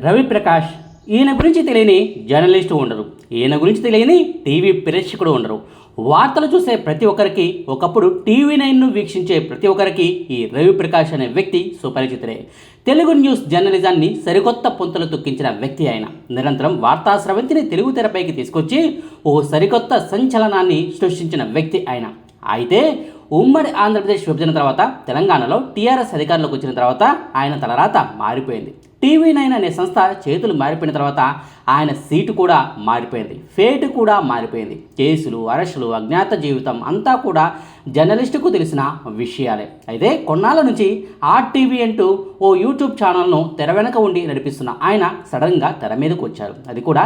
రవి ప్రకాష్ ఈయన గురించి తెలియని జర్నలిస్టు ఉండరు. ఈయన గురించి తెలియని టీవీ ప్రేక్షకుడు ఉండరు. వార్తలు చూసే ప్రతి ఒక్కరికి ఒకప్పుడు టీవీ నైన్ను వీక్షించే ప్రతి ఒక్కరికి ఈ రవి ప్రకాష్ అనే వ్యక్తి సుపరిచితుడే. తెలుగు న్యూస్ జర్నలిజాన్ని సరికొత్త పుంతలు తొక్కించిన వ్యక్తి ఆయన. నిరంతరం వార్తా స్రవంతిని తెలుగు తెరపైకి తీసుకొచ్చి ఓ సరికొత్త సంచలనాన్ని సృష్టించిన వ్యక్తి ఆయన. అయితే ఉమ్మడి ఆంధ్రప్రదేశ్ విభజన తర్వాత తెలంగాణలో టీఆర్ఎస్ అధికారంలోకి వచ్చిన తర్వాత ఆయన తలరాత మారిపోయింది. టీవీ నైన్ అనే సంస్థ చేతులు మారిపోయిన తర్వాత ఆయన సీటు కూడా మారిపోయింది. ఫేటు కూడా మారిపోయింది. కేసులు అరెస్టులు అజ్ఞాత జీవితం అంతా కూడా జర్నలిస్టుకు తెలిసిన విషయాలే. అయితే కొన్నాళ్ళ నుంచి ఆర్టీవీ అంటూ ఓ యూట్యూబ్ ఛానల్ను తెర వెనక ఉండి నడిపిస్తున్న ఆయన సడన్గా తెర మీదకు వచ్చారు. అది కూడా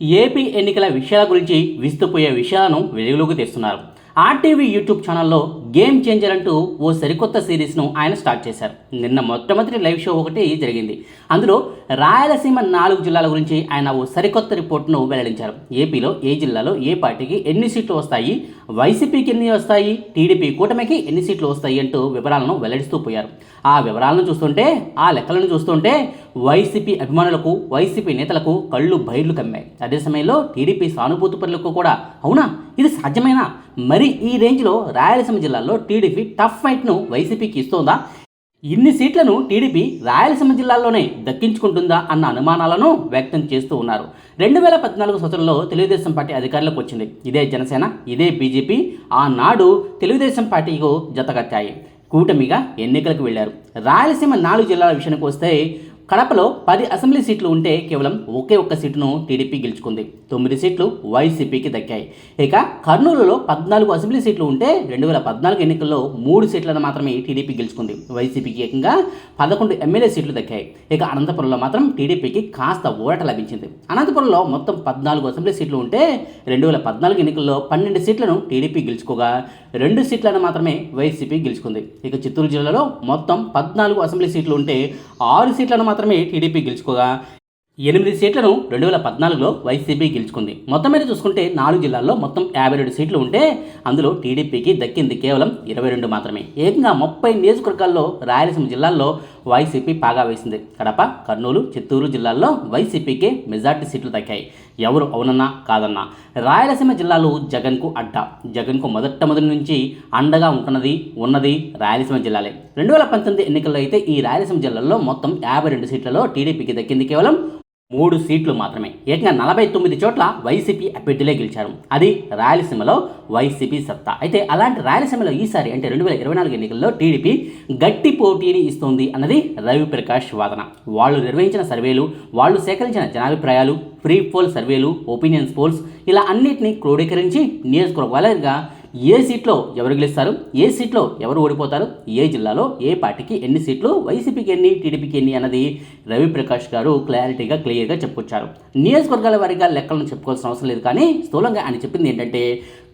ఏపీ ఎన్నికల విషయాల గురించి విస్తుపోయే విషయాలను వెలుగులోకి తెస్తున్నారు. ఆర్టీవీ యూట్యూబ్ ఛానల్లో గేమ్ చేంజర్ అంటూ ఓ సరికొత్త సిరీస్ను ఆయన స్టార్ట్ చేశారు. నిన్న మొట్టమొదటి లైవ్ షో ఒకటి జరిగింది. అందులో రాయలసీమ నాలుగు జిల్లాల గురించి ఆయన ఓ సరికొత్త రిపోర్ట్ను వెల్లడించారు. ఏపీలో ఏ జిల్లాలో ఏ పార్టీకి ఎన్ని సీట్లు వస్తాయి? వైసీపీకి ఎన్ని వస్తాయి? టీడీపీ కూటమికి ఎన్ని సీట్లు వస్తాయి? అంటూ వివరాలను వెల్లడిస్తూ పోయారు. ఆ వివరాలను చూస్తుంటే ఆ లెక్కలను చూస్తుంటే వైసీపీ అభిమానులకు వైసీపీ నేతలకు కళ్ళు బయర్లు కమ్మాయి. అదే సమయంలో టీడీపీ సానుభూతి పనులకు కూడా అవునా? ఇది సాధ్యమేనా? మరి ఈ రేంజ్లో రాయలసీమ జిల్లా జిల్లాల్లో టీడీపీ టఫ్ ఫైట్ను వైసీపీకి ఇస్తోందా? ఇన్ని సీట్లను టీడీపీ రాయలసీమ జిల్లాల్లోనే దక్కించుకుంటుందా అన్న అనుమానాలను వ్యక్తం చేస్తూ ఉన్నారు. రెండు వేల పద్నాలుగు సంవత్సరంలో తెలుగుదేశం పార్టీ అధికారంలోకి వచ్చింది. ఇదే జనసేన ఇదే బీజేపీ ఆనాడు తెలుగుదేశం పార్టీకు జతకట్టాయి కూటమిగా ఎన్నికలకు వెళ్ళారు రాయలసీమ నాలుగు జిల్లాల విషయానికి వస్తే కడపలో పది అసెంబ్లీ సీట్లు ఉంటే కేవలం ఒకే ఒక్క సీటును టీడీపీ గెలుచుకుంది. తొమ్మిది సీట్లు వైసీపీకి దక్కాయి. ఇక కర్నూలులో పద్నాలుగు అసెంబ్లీ సీట్లు ఉంటే రెండు వేల పద్నాలుగు ఎన్నికల్లో మూడు సీట్లను మాత్రమే టీడీపీ గెలుచుకుంది. వైసీపీకి ఏకంగా పదకొండు ఎమ్మెల్యే సీట్లు దక్కాయి. ఇక అనంతపురంలో మాత్రం టీడీపీకి కాస్త ఓట లభించింది. అనంతపురంలో మొత్తం పద్నాలుగు అసెంబ్లీ సీట్లు ఉంటే రెండు వేల పద్నాలుగు ఎన్నికల్లో పన్నెండు సీట్లను టీడీపీ గెలుచుకోగా రెండు సీట్లను మాత్రమే వైసీపీ గెలుచుకుంది. ఇక చిత్తూరు జిల్లాలో మొత్తం పద్నాలుగు అసెంబ్లీ సీట్లు ఉంటే ఆరు సీట్లను మాత్రం మాత్రమే టీడీపీ గెలుచుకోగా. ఎనిమిది సీట్లను రెండు వేల పద్నాలుగులో వైసీపీ గెలుచుకుంది. మొత్తం మీద చూసుకుంటే నాలుగు జిల్లాల్లో మొత్తం యాభై రెండు సీట్లు ఉంటే అందులో టీడీపీకి దక్కింది కేవలం ఇరవై రెండు మాత్రమే. ఏకంగా ముప్పై నియోజకవర్గాల్లో రాయలసీమ జిల్లాల్లో వైసీపీ పాగా వేసింది. కడప కర్నూలు చిత్తూరు జిల్లాల్లో వైసీపీకి మెజార్టీ సీట్లు దక్కాయి. ఎవరు అవునన్నా కాదన్నా. రాయలసీమ జిల్లాలు జగన్కు అడ్డ. జగన్కు మొదటి నుంచి అండగా ఉంటున్నది ఉన్నది రాయలసీమ జిల్లాలే. రెండు వేల పంతొమ్మిది ఎన్నికల్లో అయితే ఈ రాయలసీమ జిల్లాల్లో మొత్తం యాభై రెండు సీట్లలో టీడీపీకి దక్కింది కేవలం మూడు సీట్లు మాత్రమే. ఏకంగా నలభై తొమ్మిది చోట్ల వైసీపీ అభ్యర్థులే గెలిచారు. అది రాయలసీమలో వైసీపీ సత్తా. అయితే అలాంటి రాయలసీమలో ఈసారి అంటే రెండు వేల ఇరవై నాలుగు ఎన్నికల్లో టీడీపీ గట్టి పోటీని ఇస్తోంది అన్నది రవి ప్రకాష్ వాదన. వాళ్ళు నిర్వహించిన సర్వేలు వాళ్ళు సేకరించిన జనాభిప్రాయాలు ఫ్రీ పోల్ సర్వేలు ఒపీనియన్స్ పోల్స్ ఇలా అన్నిటినీ క్రోడీకరించి నియోజకవర్గాలుగా ఏ సీట్లో ఎవరు గెలుస్తారు? ఏ సీట్లో ఎవరు ఓడిపోతారు? ఏ జిల్లాలో ఏ పార్టీకి ఎన్ని సీట్లు? వైసీపీకి ఎన్ని టీడీపీకి ఎన్ని అన్నది రవిప్రకాష్ గారు క్లారిటీగా క్లియర్గా చెప్పుకొచ్చారు. నియోజకవర్గాల వారిగా లెక్కలను చెప్పుకోవాల్సిన అవసరం లేదు కానీ స్థూలంగా ఆయన చెప్పింది ఏంటంటే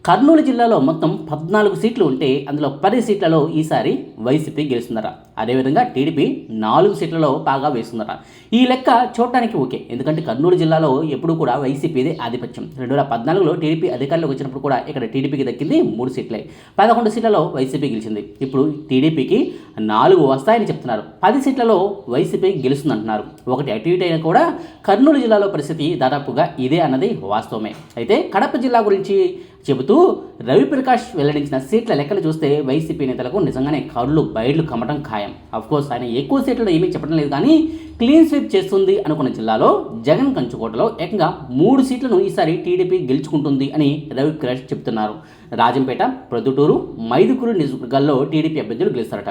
కర్నూలు జిల్లాలో మొత్తం పద్నాలుగు సీట్లు ఉంటే అందులో పది సీట్లలో ఈసారి వైసీపీ గెలుస్తుందట. అదేవిధంగా టీడీపీ నాలుగు సీట్లలో బాగా వేస్తుందట. ఈ లెక్క చూడటానికి ఓకే. ఎందుకంటే కర్నూలు జిల్లాలో ఎప్పుడు కూడా వైసీపీదే ఆధిపత్యం. రెండు వేల పద్నాలుగులో టీడీపీ అధికారంలోకి వచ్చినప్పుడు కూడా ఇక్కడ టీడీపీకి దక్కింది మూడు సీట్లే. పదకొండు సీట్లలో వైసీపీ గెలిచింది. ఇప్పుడు టీడీపీకి నాలుగు వస్తాయని చెప్తున్నారు. పది సీట్లలో వైసీపీ గెలుస్తుందంటున్నారు. ఒకటి అటు ఇటు అయినా కూడా కర్నూలు జిల్లాలో పరిస్థితి దాదాపుగా ఇదే అన్నది వాస్తవమే. అయితే కడప జిల్లా గురించి చెబుతూ రవిప్రకాష్ వెల్లడించిన సీట్ల లెక్కలు చూస్తే వైసీపీ నేతలకు నిజంగానే కళ్ళు బయర్లు కమ్మటం ఖాయం. కోర్స్ ఆయన ఎక్కువ సీట్లలో ఏమీ చెప్పడం లేదు కానీ క్లీన్ స్వీప్ చేస్తుంది అనుకున్న జిల్లాలో జగన్ కంచుకోటలో ఏకంగా మూడు సీట్లను ఈసారి టీడీపీ గెలుచుకుంటుంది అని రవిప్రకాష్ చెప్తున్నారు రాజంపేట ప్రొద్దుటూరు మైదుకూరు నియోజకవర్గాల్లో టీడీపీ అభ్యర్థులు గెలుస్తారట.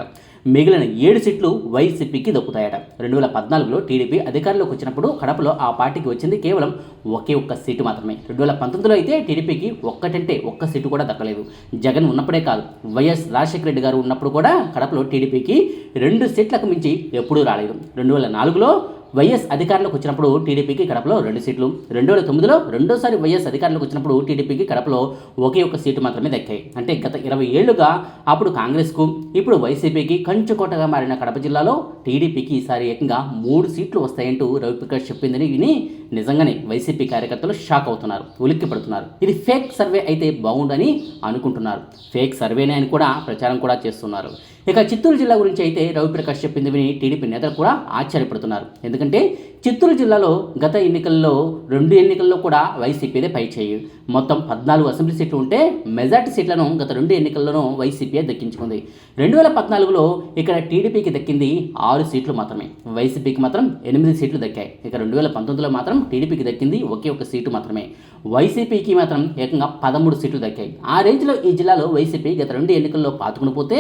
మిగిలిన ఏడు సీట్లు వైసీపీకి దక్కుతాయట. రెండు వేల పద్నాలుగులో టీడీపీ అధికారంలోకి వచ్చినప్పుడు కడపలో ఆ పార్టీకి వచ్చింది కేవలం ఒకే ఒక్క సీటు మాత్రమే. రెండు వేల పంతొమ్మిదిలో అయితే టీడీపీకి ఒక్కటంటే ఒక్క సీటు కూడా దక్కలేదు. జగన్ ఉన్నప్పుడే కాదు వైఎస్ రాజశేఖర రెడ్డి గారు ఉన్నప్పుడు కూడా కడపలో టీడీపీకి రెండు సీట్లకు మించి ఎప్పుడూ రాలేదు. రెండు వేల నాలుగు నాలుగులో వైఎస్ అధికారంలోకి వచ్చినప్పుడు టీడీపీకి కడపలో రెండు సీట్లు రెండు వేల తొమ్మిదిలో రెండోసారి వైఎస్ అధికారంలోకి వచ్చినప్పుడు టీడీపీకి కడపలో ఒకే ఒక్క సీటు మాత్రమే దక్కాయి. అంటే గత ఇరవై ఏళ్ళుగా అప్పుడు కాంగ్రెస్కు ఇప్పుడు వైసీపీకి కంచుకోటగా మారిన కడప జిల్లాలో టీడీపీకి ఈసారి ఏకంగా మూడు సీట్లు వస్తాయంటూ రవిప్రకాష్ చెప్పిందని విని నిజంగానే వైసీపీ కార్యకర్తలు షాక్ అవుతున్నారు ఉలిక్కి పడుతున్నారు ఇది ఫేక్ సర్వే అయితే బాగుండని అనుకుంటున్నారు. ఫేక్ సర్వేనే అని కూడా ప్రచారం కూడా చేస్తున్నారు. ఇక చిత్తూరు జిల్లా గురించి అయితే రవిప్రకాష్ చెప్పింది విని టీడీపీ నేతలు కూడా ఆశ్చర్యపడుతున్నారు. ఎందుకంటే చిత్తూరు జిల్లాలో గత ఎన్నికల్లో రెండు ఎన్నికల్లో కూడా వైసీపీదే పై చేయి. మొత్తం పద్నాలుగు అసెంబ్లీ సీట్లు ఉంటే మెజార్టీ సీట్లను గత రెండు ఎన్నికల్లోనూ వైసీపీయే దక్కించుకుంది. రెండు వేల పద్నాలుగులో ఇక్కడ టీడీపీకి దక్కింది ఆరు సీట్లు మాత్రమే. వైసీపీకి మాత్రం ఎనిమిది సీట్లు దక్కాయి. ఇక రెండు వేల పంతొమ్మిదిలో మాత్రం టీడీపీకి దక్కింది ఒకే ఒక సీటు మాత్రమే. వైసీపీకి మాత్రం ఏకంగా పదమూడు సీట్లు దక్కాయి. ఆ రేంజ్లో ఈ జిల్లాలో వైసీపీ గత రెండు ఎన్నికల్లో పాతుకుని పోతే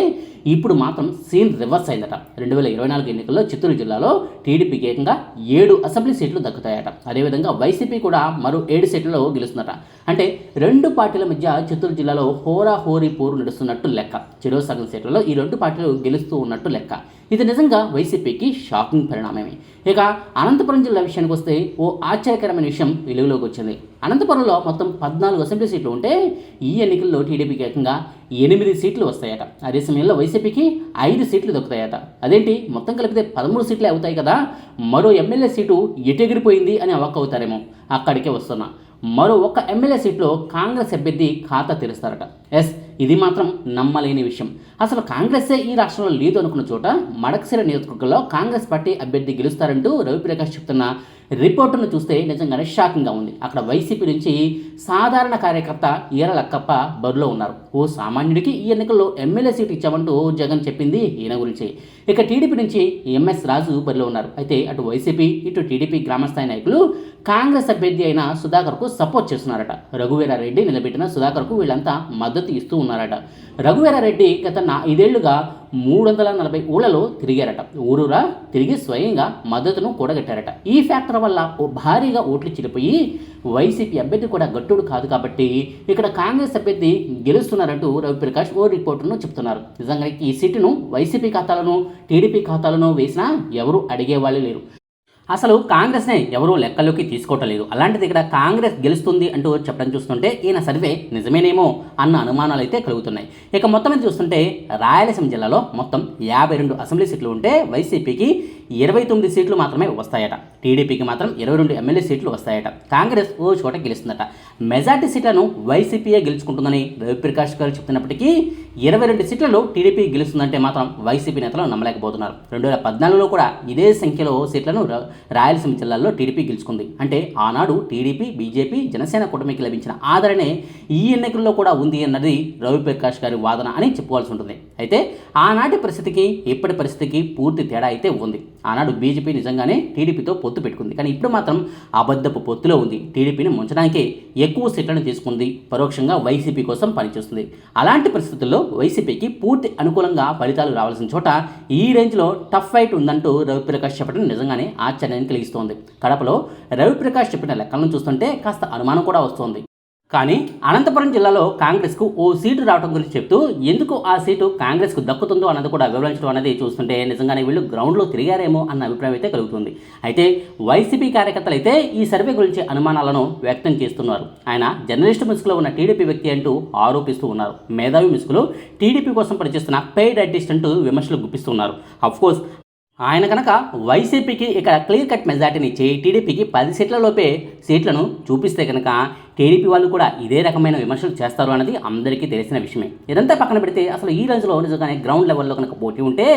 ఇప్పుడు మాత్రం సీన్ రివర్స్ అయిందట. రెండు వేల ఇరవై నాలుగు ఎన్నికల్లో చిత్తూరు జిల్లాలో టీడీపీకి ఏకంగా ఏడు అసెంబ్లీ సీట్లు దక్కుతాయట. అదేవిధంగా వైసీపీ కూడా మరో ఏడు సీట్లలో గెలుస్తుందట. అంటే రెండు పార్టీల మధ్య చిత్తూరు జిల్లాలో హోరా హోరీ పోరు నడుస్తున్నట్టు లెక్క. చెరో సగం సీట్లలో ఈ రెండు పార్టీలు గెలుస్తూ ఉన్నట్టు లెక్క. ఇది నిజంగా వైసీపీకి షాకింగ్ పరిణామమే. ఇక అనంతపురం జిల్లా విషయానికి వస్తే ఓ ఆశ్చర్యకరమైన విషయం వెలుగులోకి వచ్చింది. అనంతపురంలో మొత్తం పద్నాలుగు అసెంబ్లీ సీట్లు ఉంటే ఈ ఎన్నికల్లో టీడీపీకి ఏకంగా ఎనిమిది సీట్లు వస్తాయట. అదే సమయంలో వైసీపీకి ఐదు సీట్లు దొరుకుతాయట అదేంటి? మొత్తం కలిపితే పదమూడు సీట్లే అవుతాయి కదా. మరో ఎమ్మెల్యే సీటు ఎటెగిరిపోయింది అని అవాక్ అవుతారేమో అక్కడికే వస్తున్నా. మరో ఒక ఎమ్మెల్యే సీట్లో కాంగ్రెస్ అభ్యర్థి ఖాతా తెరుస్తారట. ఎస్ ఇది మాత్రం నమ్మలేని విషయం. అసలు కాంగ్రెస్సే ఈ రాష్ట్రంలో లేదు అనుకున్న చోట మడకసిర నియోజకవర్గంలో కాంగ్రెస్ పార్టీ అభ్యర్థి గెలుస్తారంటూ రవిప్రకాష్ చెప్తున్న రిపోర్టును చూస్తే నిజంగానే షాకింగ్గా ఉంది. అక్కడ వైసీపీ నుంచి సాధారణ కార్యకర్త ఈర లక్కప్ప బరిలో ఉన్నారు. ఓ సామాన్యుడికి ఈ ఎన్నికల్లో ఎమ్మెల్యే సీట్ ఇచ్చామంటూ జగన్ చెప్పింది ఈయన గురించి. ఇక టీడీపీ నుంచి ఎంఎస్ రాజు బరిలో ఉన్నారు. అయితే అటు వైసీపీ ఇటు టీడీపీ గ్రామస్థాయి నాయకులు కాంగ్రెస్ అభ్యర్థి అయిన సుధాకర్కు సపోర్ట్ చేస్తున్నారట. రఘువీరారెడ్డి నిలబెట్టిన సుధాకర్కు వీళ్ళంతా మద్దతు ఇస్తూ ఉన్నారట. రఘువీరారెడ్డి గత నా ఐదేళ్ళుగా మూడు వందల నలభై ఊళ్ళలో తిరిగారట. ఊరూరా తిరిగి స్వయంగా మద్దతును కూడగట్టారట. ఈ ఫ్యాక్టర్ వల్ల ఓ భారీగా ఓట్లు చెడిపోయి వైసీపీ అభ్యర్థి కూడా గట్టుడు కాదు కాబట్టి ఇక్కడ కాంగ్రెస్ అభ్యర్థి గెలుస్తున్నారంటూ రవిప్రకాష్ ఓ రిపోర్టును చెప్తున్నారు. నిజంగా ఈ సీటును వైసీపీ ఖాతాలను టీడీపీ ఖాతాలను వేసినా ఎవరు అడిగేవాళ్ళు లేరు. అసలు కాంగ్రెస్నే ఎవరూ లెక్కలోకి తీసుకోవటం లేదు అలాంటిది ఇక్కడ కాంగ్రెస్ గెలుస్తుంది అంటూ చెప్పడం చూస్తుంటే ఈయన సర్వే నిజమేనేమో అన్న అనుమానాలు అయితే కలుగుతున్నాయి. ఇక మొత్తం మీద చూస్తుంటే రాయలసీమ జిల్లాలో మొత్తం యాభై రెండు అసెంబ్లీ సీట్లు ఉంటే వైసీపీకి ఇరవై తొమ్మిది సీట్లు మాత్రమే వస్తాయట. టీడీపీకి మాత్రం ఇరవై రెండు ఎమ్మెల్యే సీట్లు వస్తాయట. కాంగ్రెస్ ఓ చోట గెలుస్తుందట. మెజార్టీ సీట్లను వైసీపీయే గెలుచుకుంటుందని రవిప్రకాష్ గారు చెప్తున్నప్పటికీ ఇరవై రెండు సీట్లలో టీడీపీ గెలుస్తుందంటే మాత్రం వైసీపీ నేతలు నమ్మలేకపోతున్నారు. రెండు వేల పద్నాలుగులో కూడా ఇదే సంఖ్యలో సీట్లను రాయలసీమ జిల్లాల్లో టీడీపీ గెలుచుకుంది. అంటే ఆనాడు టీడీపీ బీజేపీ జనసేన కూటమికి లభించిన ఆదరణే ఈ ఎన్నికల్లో కూడా ఉంది అన్నది రవిప్రకాష్ గారి వాదన అని చెప్పుకోవాల్సి ఉంటుంది. అయితే ఆనాటి పరిస్థితికి ఇప్పటి పరిస్థితికి పూర్తి తేడా అయితే ఉంది. ఆనాడు బీజేపీ నిజంగానే టీడీపీతో పొత్తు పొత్తు పెట్టుకుంది. కానీ ఇప్పుడు మాత్రం అబద్ధపు పొత్తులో ఉంది. టీడీపీని ముంచడానికే ఎక్కువ సీట్లను తీసుకుంది. పరోక్షంగా వైసీపీ కోసం పనిచేస్తుంది. అలాంటి పరిస్థితుల్లో వైసీపీకి పూర్తి అనుకూలంగా ఫలితాలు రావాల్సిన చోట ఈ రేంజ్లో టఫ్ ఫైట్ ఉందంటూ రవిప్రకాష్ చెప్పడం నిజంగానే ఆశ్చర్యాన్ని కలిగిస్తోంది. కడపలో రవిప్రకాష్ చెప్పిన లెక్కలను చూస్తుంటే కాస్త అనుమానం కూడా వస్తోంది. కానీ అనంతపురం జిల్లాలో కాంగ్రెస్కు ఓ సీటు రావడం గురించి చెప్తూ ఎందుకు ఆ సీటు కాంగ్రెస్కు దక్కుతుందో అన్నది కూడా వివరించడం అనేది చూస్తుంటే నిజంగానే వీళ్ళు గ్రౌండ్లో తిరిగారేమో అన్న అభిప్రాయం అయితే కలుగుతుంది. అయితే వైసీపీ కార్యకర్తలు అయితే ఈ సర్వే గురించి అనుమానాలను వ్యక్తం చేస్తున్నారు. ఆయన జర్నలిస్ట్ ముసుగులో ఉన్న టీడీపీ వ్యక్తి అంటూ ఆరోపిస్తూ ఉన్నారు. మేధావి ముసుగులో టీడీపీ కోసం పనిచేస్తున్న పెయిడ్ ఆర్టిస్ట్ అంటూ విమర్శలు గుప్పిస్తున్నారు. కోర్స్ ఆయన కనుక వైసీపీకి ఇక్కడ క్లియర్ కట్ మెజార్టీని ఇచ్చి టీడీపీకి పది సీట్లలోపే సీట్లను చూపిస్తే కనుక టీడీపీ వాళ్ళు కూడా ఇదే రకమైన విమర్శలు చేస్తారు అన్నది అందరికీ తెలిసిన విషయమే. ఇదంతా పక్కన పెడితే అసలు ఈ రేంజ్లో నిజంగానే గ్రౌండ్ లెవెల్లో కనుక పోటీ ఉంటే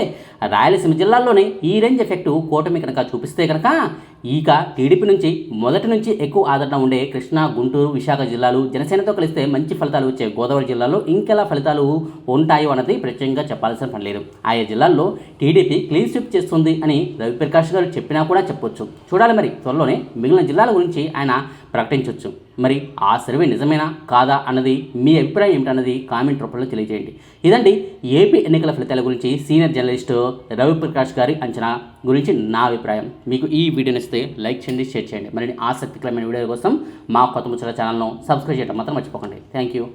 రాయలసీమ జిల్లాల్లోనే ఈ రేంజ్ ఎఫెక్ట్ కూటమి కనుక చూపిస్తే కనుక ఇక టీడీపీ నుంచి మొదటి నుంచి ఎక్కువ ఆదరణ ఉండే కృష్ణా గుంటూరు విశాఖ జిల్లాలు జనసేనతో కలిస్తే మంచి ఫలితాలు వచ్చే గోదావరి జిల్లాలో ఇంకెలా ఫలితాలు ఉంటాయో అన్నది ప్రత్యేకంగా చెప్పాల్సిన పని లేదు. ఆయా జిల్లాల్లో టీడీపీ క్లీన్ స్విప్ చేస్తుంది అని రవిప్రకాష్ గారు చెప్పినా కూడా చెప్పొచ్చు. చూడాలి మరి త్వరలోనే మిగిలిన జిల్లాల గురించి ఆయన ప్రకటించవచ్చు మరి ఆ సర్వే నిజమేనా కాదా అన్నది మీ అభిప్రాయం ఏమిటన్నది కామెంట్ రూపంలో తెలియజేయండి. ఇదండి ఏపీ ఎన్నికల ఫలితాల గురించి సీనియర్ జర్నలిస్ట్ రవిప్రకాష్ గారి అంచనా గురించి నా అభిప్రాయం. మీకు ఈ వీడియో నచ్చితే లైక్ చేయండి షేర్ చేయండి. మరిన్ని ఆసక్తికరమైన వీడియో కోసం మా కొత్త ముచ్చల ఛానల్ను సబ్స్క్రైబ్ చేయడం మాత్రం మర్చిపోకండి. Thank you.